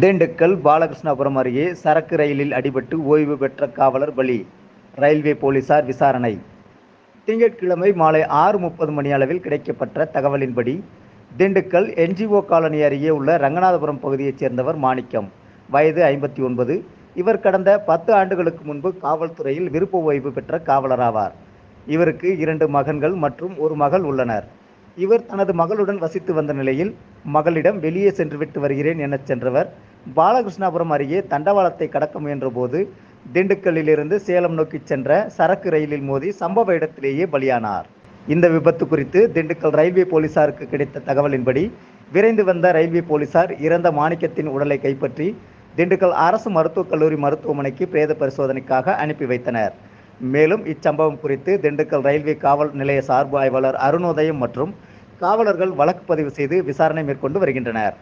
திண்டுக்கல் பாலகிருஷ்ணபுரம் அருகே சரக்கு ரயிலில் அடிபட்டு ஓய்வு பெற்ற காவலர் பலி. ரயில்வே போலீசார் விசாரணை. திங்கட்கிழமை மாலை ஆறு முப்பது மணி அளவில் கிடைக்கப்பட்ட தகவலின்படி திண்டுக்கல் என்ஜிஓ காலனி அருகே உள்ள ரங்கநாதபுரம் பகுதியைச் சேர்ந்தவர் மாணிக்கம். வயது ஐம்பத்தி ஒன்பது. இவர் கடந்த பத்து ஆண்டுகளுக்கு முன்பு காவல்துறையில் விருப்ப ஓய்வு பெற்ற காவலராவார். இவருக்கு இரண்டு மகன்கள் மற்றும் ஒரு மகள் உள்ளனர். இவர் தனது மகளுடன் வசித்து வந்த நிலையில் மகளிடம் வெளியே சென்று விட்டு வருகிறேன் எனச் சென்றவர் பாலகிருஷ்ணாபுரம் அருகே தண்டவாளத்தை கடக்க முயன்றபோது திண்டுக்கல்லிலிருந்து சேலம் நோக்கி சென்ற சரக்கு ரயிலில் மோதி சம்பவ இடத்திலேயே பலியானார். இந்த விபத்து குறித்து திண்டுக்கல் ரயில்வே போலீசாருக்கு கிடைத்த தகவலின்படி விரைந்து வந்த ரயில்வே போலீசார் இறந்த மாணிக்கத்தின் உடலை கைப்பற்றி திண்டுக்கல் அரசு மருத்துவக் கல்லூரி மருத்துவமனைக்கு பிரேத பரிசோதனைக்காக அனுப்பி வைத்தனர். மேலும் இச்சம்பவம் குறித்து திண்டுக்கல் ரயில்வே காவல் நிலைய சார்பு ஆய்வாளர் அருணோதயம் மற்றும் காவலர்கள் வழக்கு பதிவு செய்து விசாரணை மேற்கொண்டு வருகின்றனர்.